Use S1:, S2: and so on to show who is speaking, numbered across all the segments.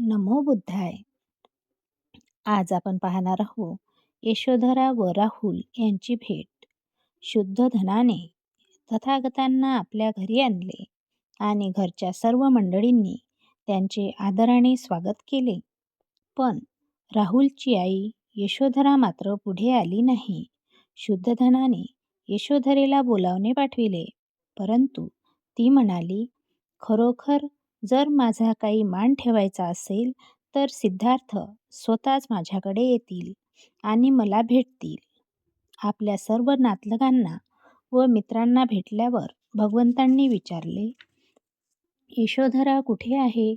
S1: नमो बुद्धाय. आज आपण पाहणार आहोत यशोधरा व राहुल यांची भेट. शुद्ध धनाने तथागतांना आपल्या घरी आणले आणि घरच्या सर्व मंडळींनी त्यांचे आदराने स्वागत केले. पण राहुलची आई यशोधरा मात्र पुढे आली नाही. शुद्धधनाने यशोधरेला बोलावणे पाठविले. परंतु ती म्हणाली खरोखर जर माझा काही मान ठेवायचा असेल तर सिद्धार्थ स्वतःच माझ्याकडे येतील आणि मला भेटतील. आपल्या सर्व नातलगांना व मित्रांना भेटल्यावर भगवंतांनी विचारले यशोधरा कुठे आहे?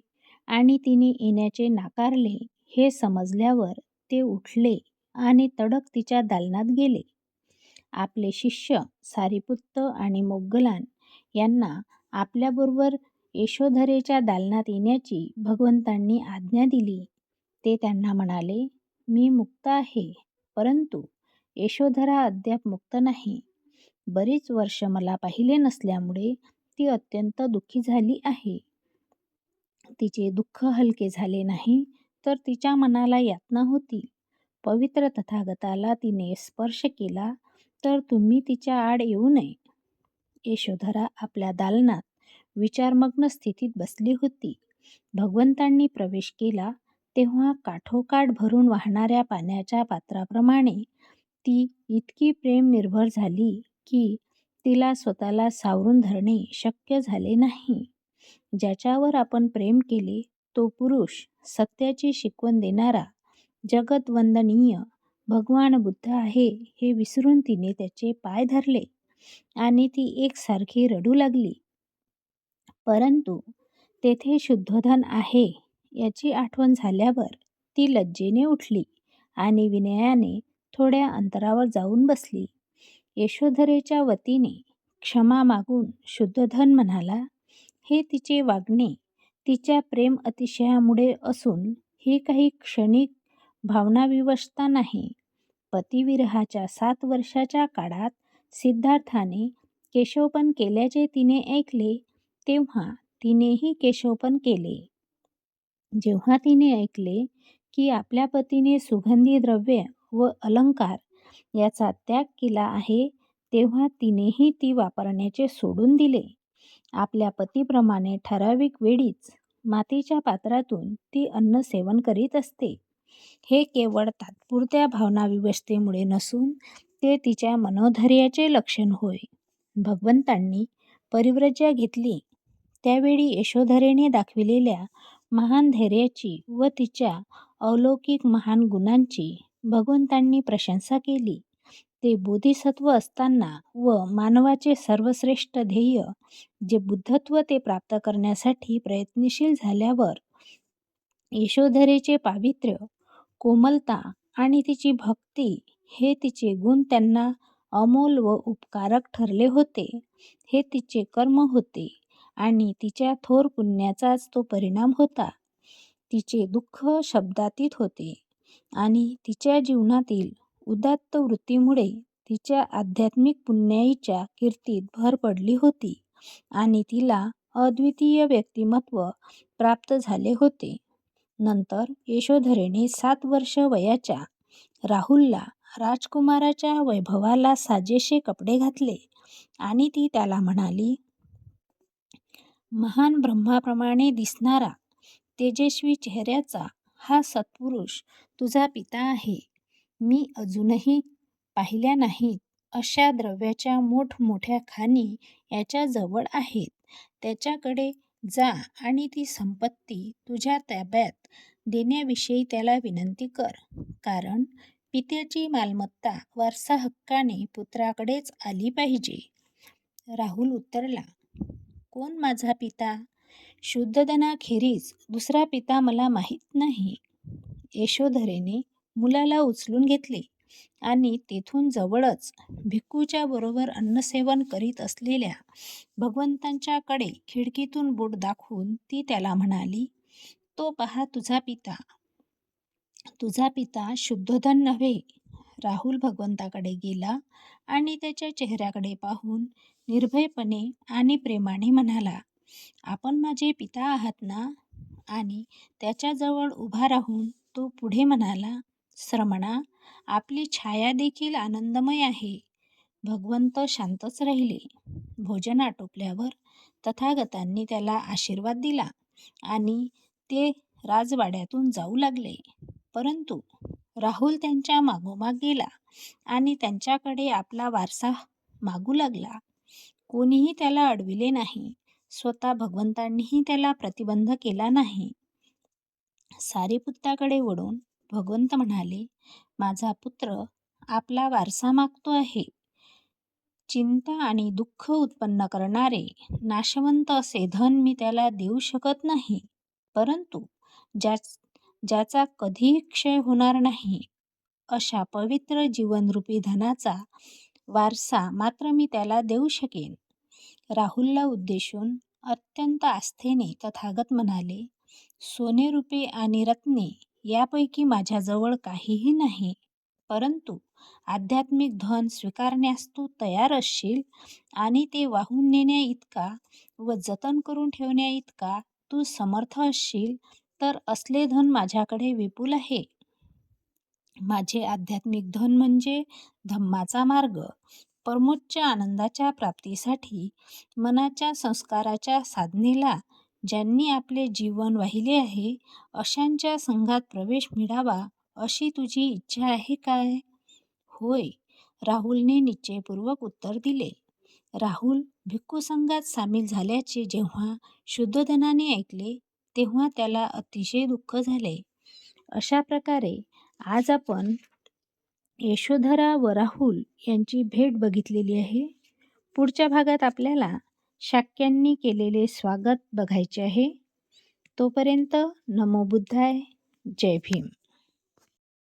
S1: आणि तिने येण्याचे नाकारले. हे समजल्यावर ते उठले आणि तडक तिच्या दालनात गेले. आपले शिष्य सारिपुत्त आणि मोग्गलान यांना आपल्याबरोबर यशोधरेच्या दालनात येण्याची भगवंतांनी आज्ञा दिली. ते त्यांना म्हणाले मी मुक्त आहे परंतु यशोधरा अद्याप मुक्त नाही. बरीच वर्ष मला पाहिले नसल्यामुळे ती अत्यंत दुःखी झाली आहे. तिचे दुःख हलके झाले नाही तर तिच्या मनाला यातना होती. पवित्र तथागताला तिने स्पर्श केला तर तुम्ही तिच्या आड येऊ नये. यशोधरा आपल्या दालनात विचारमग्न स्थितीत बसली होती. भगवंतांनी प्रवेश केला तेव्हा काठोकाठ भरून वाहणाऱ्या पाण्याच्या पात्राप्रमाणे ती इतकी प्रेम निर्भर झाली की तिला स्वतःला सावरून धरणे शक्य झाले नाही. ज्याच्यावर आपण प्रेम केले तो पुरुष सत्याची शिकवण देणारा जगतवंदनीय भगवान बुद्ध आहे हे विसरून तिने त्याचे पाय धरले आणि ती एकसारखी रडू लागली. परंतु तेथे शुद्धोधन आहे याची आठवण झाल्यावर ती लज्जेने उठली आणि विनयाने थोड्या अंतरावर जाऊन बसली. यशोधरेच्या वतीने क्षमा मागून शुद्धधन म्हणाला हे तिचे वागणे तिच्या प्रेम अतिशयामुळे असून ही काही क्षणिक भावनाविवशता नाही. पतिविरहाच्या सात वर्षाच्या काळात सिद्धार्थाने केशवपन केल्याचे तिने ऐकले तेव्हा तिनेही केशवपन केले. जेव्हा तिने ऐकले की आपल्या पतीने सुगंधी द्रव्य व अलंकार याचा त्याग केला आहे तेव्हा तिनेही ती वापरण्याचे सोडून दिले. आपल्या पतीप्रमाणे ठराविक वेळीच मातीच्या पात्रातून ती अन्न सेवन करीत असते. हे केवळ तात्पुरत्या भावनाविवशतेमुळे नसून ते तिच्या मनोधैर्याचे लक्षण होय. भगवंतांनी परिव्रज्या घेतली. त्यावेळी यशोधरेने दाखविलेल्या महान धैर्याची व तिच्या अलौकिक महान गुणांची भगवंतांनी प्रशंसा केली. ते बोधिसत्व असताना व मानवाचे सर्वश्रेष्ठ ध्येय जे बुद्धत्व ते प्राप्त करण्यासाठी प्रयत्नशील झाल्यावर यशोधरेचे पावित्र्य कोमलता आणि तिची भक्ती हे तिचे गुण त्यांना अमोल व उपकारक ठरले होते. हे तिचे कर्म होते. आणि तिच्या थोर पुण्याचाच तो परिणाम होता. तिचे दुःख शब्दातीत होते आणि तिच्या जीवनातील उदात्त वृत्तीमुळे तिच्या आध्यात्मिक पुण्याईच्या कीर्तीत भर पडली होती आणि तिला अद्वितीय व्यक्तिमत्व प्राप्त झाले होते. नंतर यशोधरेने सात वर्ष वयाच्या राहुलला राजकुमाराच्या वैभवाला साजेसे कपडे घातले आणि ती त्याला म्हणाली महान ब्रह्माप्रमाणे दिसणारा तेजस्वी चेहऱ्याचा हा सत्पुरुष तुझा पिता आहे. मी अजूनही पाहिल्या नाहीत अशा द्रव्याच्या मोठमोठ्या खाणी याच्या जवळ आहेत. त्याच्याकडे जा आणि ती संपत्ती तुझ्या ताब्यात देण्याविषयी त्याला विनंती कर. कारण पित्याची मालमत्ता वारसा हक्काने पुत्राकडेच आली पाहिजे. राहुल उत्तरला कोण माझा पिता? शुद्धधनाखेरीज दुसरा पिता मला माहीत नाही. यशोधरेने मुलाला उचलून घेतले आणि तेथून जवळच भिक्खूच्या बरोबर अन्नसेवन करीत असलेल्या भगवंतांच्याकडे खिडकीतून बोट दाखवून ती त्याला म्हणाली तो पहा तुझा पिता. तुझा पिता शुद्धधन नव्हे राहुल भगवंताकडे गेला आणि त्याच्या चेहऱ्याकडे पाहून निर्भयपणे आणि प्रेमाने म्हणाला आपण माझे पिता आहात ना? आणि त्याच्याजवळ उभा राहून तो पुढे म्हणाला श्रमणा आपली छाया देखील आनंदमय आहे. भगवंत शांतच राहिले. भोजन आटोपल्यावर तथागतांनी त्याला आशीर्वाद दिला आणि ते राजवाड्यातून जाऊ लागले. परंतु राहुल त्यांच्या मागोमाग गेला आणि त्यांच्याकडे आपला वारसा मागू लागला. कोणीही त्याला अडविले नाही. स्वतः भगवंतांनीही त्याला प्रतिबंध केला नाही. सारीपुत्ताकडे वळून भगवंत म्हणाले माझा पुत्र आपला वारसा मागतो आहे. चिंता आणि दुःख उत्पन्न करणारे नाशवंत असे धन मी त्याला देऊ शकत नाही. परंतु ज्या ज्याचा कधीही क्षय होणार नाही. अशा पवित्र जीवनरूपी धनाचा वारसा मात्र मी त्याला देऊ शकेन. राहुलला उद्देशून अत्यंत आस्थेने तथागत म्हणाले सोने रूपे आणि रत्ने यापैकी माझ्याजवळ काहीही नाही. परंतु आध्यात्मिक धन स्वीकारण्यास तू तयार असशील आणि ते वाहून नेण्या इतका व जतन करून ठेवण्या इतका तू समर्थ असशील तर असले धन माझ्याकडे विपुल आहे. माझे आध्यात्मिक धन म्हणजे धम्माचा मार्ग. परमोच्च आनंदाच्या प्राप्तीसाठी मनाच्या संस्काराच्या साधनेला ज्यांनी आपले जीवन वाहिले आहे अशांच्या संघात प्रवेश मिळावा अशी तुझी इच्छा आहे काय? होय राहुलने निश्चयपूर्वक उत्तर दिले. राहुल भिक्खू संघात सामील झाल्याचे जेव्हा शुद्धोधनाने ऐकले तेव्हा त्याला अतिशय दुःख झाले अशा प्रकारे आज आपण यशोधरा व राहुल यांची भेट बघितलेली आहे. पुढच्या भागात आपल्याला शाक्यांनी केलेले स्वागत बघायचे आहे. तोपर्यंत नमो बुद्धाय. जय भीम.